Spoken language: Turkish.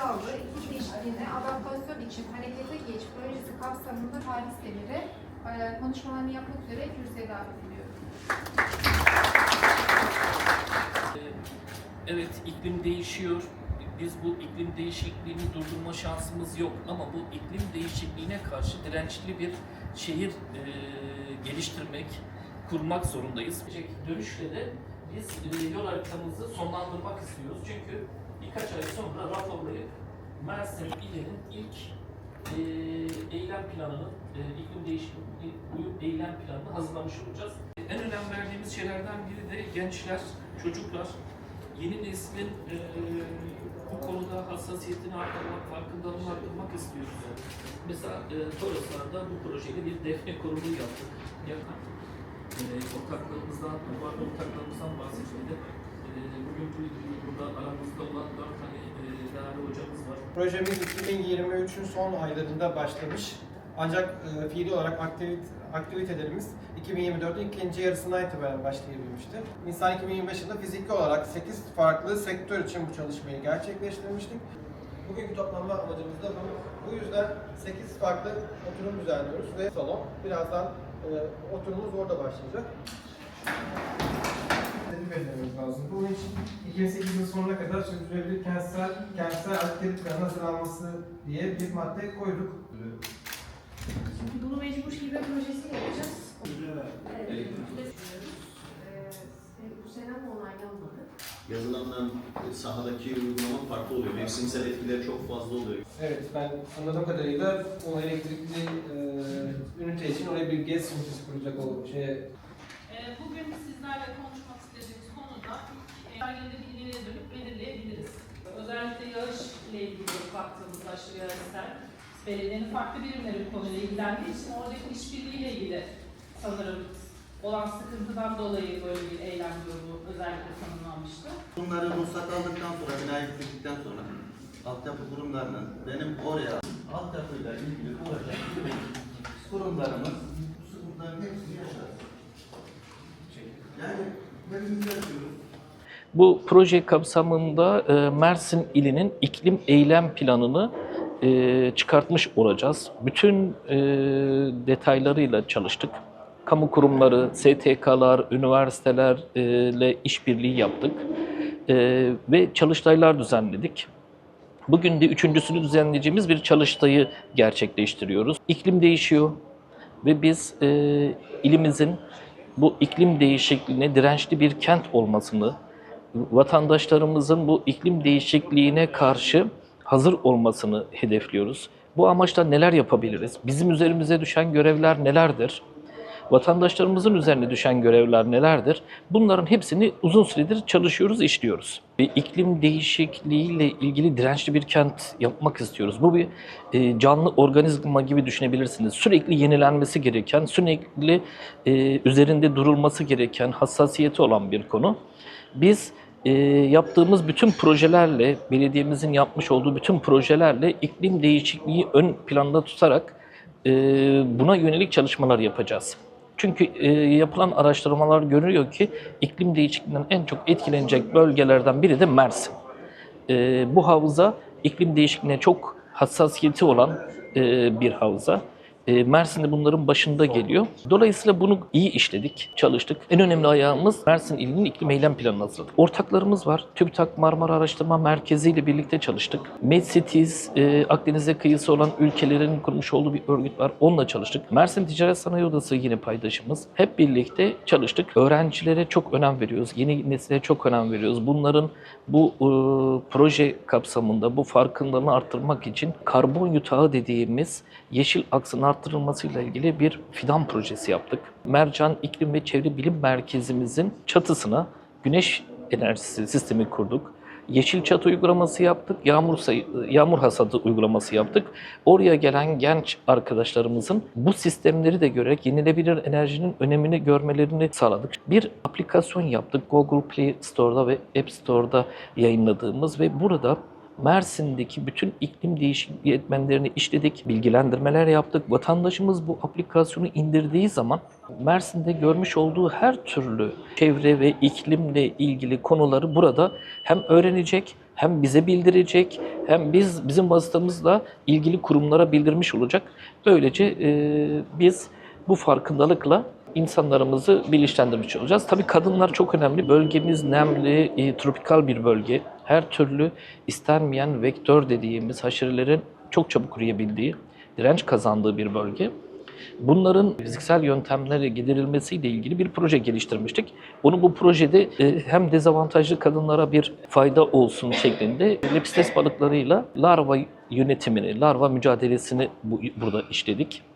aldığı iklim değişikliğine adaptasyon için harekete geç projesi kapsamında Paris'teleri e, konuşmalarını yapmak üzere kürsüye davet ediyorum. Evet iklim değişiyor. Biz bu iklim değişikliğini durdurma şansımız yok ama bu iklim değişikliğine karşı dirençli bir şehir e, geliştirmek, kurmak zorundayız. Dönüşte de biz e, yol haritamızı sonlandırmak istiyoruz. Çünkü birkaç ay sonra raporlayıp Mersin ilinin ilk e, eylem planını, e, iklim değişikliği uyum eylem planını hazırlamış olacağız. En önem verdiğimiz şeylerden biri de gençler, çocuklar, yeni neslin e, bu konuda hassasiyetini arttırmak, farkındalığını arttırmak istiyoruz. Mesela e, Toroslar'da bu projeyle bir defne kurulu yaptık. Yakın. E, ortaklarımızdan, ortaklarımızdan bahsetmedi. E, bugün bu, burada aramızda olan dört tane e, değerli hocamız var. Projemiz 2023'ün son aylarında başlamış. Ancak e, fiili olarak aktivit, aktivitelerimiz 2024'ün ikinci yarısından itibaren başlayabilmişti. Nisan 2025 yılında fiziki olarak 8 farklı sektör için bu çalışmayı gerçekleştirmiştik. Bugünkü toplanma amacımız da bu. Bu yüzden 8 farklı oturum düzenliyoruz ve salon. Birazdan e, oturumumuz orada başlayacak. Hedef belirlememiz lazım. Bunun için 2008 yılı sonuna kadar sürdürülebilir kentsel, kentsel altyapı planı hazırlanması diye bir madde koyduk. Bunu mecbur şive projesi yapacağız. Evet. Ee, bu sene mi onaylanmadı? Yazılanların sahadaki uygulama farklı oluyor. Mevsimsel etkileri çok fazla oluyor. Evet, ben anladığım kadarıyla o elektrikli e, ünite için oraya bir gaz ünitesi kuracak o şey. Ee, Bugün sizlerle konuşmak istediğimiz konuda ilk belgeleri ileriye dönüp belirleyebiliriz. Özellikle yağış ile ilgili baktığımızda aşırı yağışlar, belediyenin farklı birimleri konuyla ilgilendiği için oradaki işbirliğiyle ilgili sanırım olan sıkıntıdan dolayı böyle bir eylem grubu özellikle tanımlanmıştı. Bunları ruhsat aldıktan sonra, binayı bitirdikten sonra altyapı kurumlarının benim oraya altyapıyla ilgili uğraşan kurumlarımız bu sıkıntıların hepsini yaşar. Yani ben yapıyoruz. Bu proje kapsamında e, Mersin ilinin iklim eylem planını e, çıkartmış olacağız. Bütün e, detaylarıyla çalıştık. Kamu kurumları, STK'lar, üniversitelerle işbirliği yaptık ve çalıştaylar düzenledik. Bugün de üçüncüsünü düzenleyeceğimiz bir çalıştayı gerçekleştiriyoruz. İklim değişiyor ve biz e, ilimizin bu iklim değişikliğine dirençli bir kent olmasını, vatandaşlarımızın bu iklim değişikliğine karşı hazır olmasını hedefliyoruz. Bu amaçla neler yapabiliriz? Bizim üzerimize düşen görevler nelerdir? Vatandaşlarımızın üzerine düşen görevler nelerdir? Bunların hepsini uzun süredir çalışıyoruz, işliyoruz. Bir iklim değişikliğiyle ilgili dirençli bir kent yapmak istiyoruz. Bu bir e, canlı organizma gibi düşünebilirsiniz. Sürekli yenilenmesi gereken, sürekli e, üzerinde durulması gereken, hassasiyeti olan bir konu. Biz e, yaptığımız bütün projelerle, belediyemizin yapmış olduğu bütün projelerle iklim değişikliği ön planda tutarak e, buna yönelik çalışmalar yapacağız. Çünkü e, yapılan araştırmalar görüyor ki iklim değişikliğinden en çok etkilenecek bölgelerden biri de Mersin. E, bu havza iklim değişikliğine çok hassasiyeti olan e, bir havza. E, Mersin de bunların başında geliyor. Dolayısıyla bunu iyi işledik, çalıştık. En önemli ayağımız Mersin ilinin iklim eylem planını hazırladık. Ortaklarımız var. TÜBİTAK Marmara Araştırma Merkezi ile birlikte çalıştık. MedCities, e, Akdeniz'e kıyısı olan ülkelerin kurmuş olduğu bir örgüt var. Onunla çalıştık. Mersin Ticaret Sanayi Odası yine paydaşımız. Hep birlikte çalıştık. Öğrencilere çok önem veriyoruz. Yeni nesile çok önem veriyoruz. Bunların bu e, proje kapsamında bu farkındalığını arttırmak için karbon yutağı dediğimiz yeşil aksın arttırılmasıyla ilgili bir fidan projesi yaptık. Mercan İklim ve Çevre Bilim Merkezimizin çatısına güneş enerjisi sistemi kurduk. Yeşil çatı uygulaması yaptık, yağmur yağmur hasadı uygulaması yaptık. Oraya gelen genç arkadaşlarımızın bu sistemleri de görerek yenilebilir enerjinin önemini görmelerini sağladık. Bir aplikasyon yaptık Google Play Store'da ve App Store'da yayınladığımız ve burada Mersin'deki bütün iklim değişikliği etmenlerini işledik, bilgilendirmeler yaptık. Vatandaşımız bu aplikasyonu indirdiği zaman Mersin'de görmüş olduğu her türlü çevre ve iklimle ilgili konuları burada hem öğrenecek hem bize bildirecek hem biz bizim vasıtamızla ilgili kurumlara bildirmiş olacak. Böylece e, biz bu farkındalıkla insanlarımızı bilinçlendirmiş olacağız. Tabii kadınlar çok önemli. Bölgemiz nemli, e, tropikal bir bölge. Her türlü istenmeyen vektör dediğimiz haşerelerin çok çabuk üreyebildiği, direnç kazandığı bir bölge. Bunların fiziksel yöntemlerle giderilmesiyle ilgili bir proje geliştirmiştik. Bunu bu projede e, hem dezavantajlı kadınlara bir fayda olsun şeklinde lepistes balıklarıyla larva yönetimini, larva mücadelesini bu, burada işledik.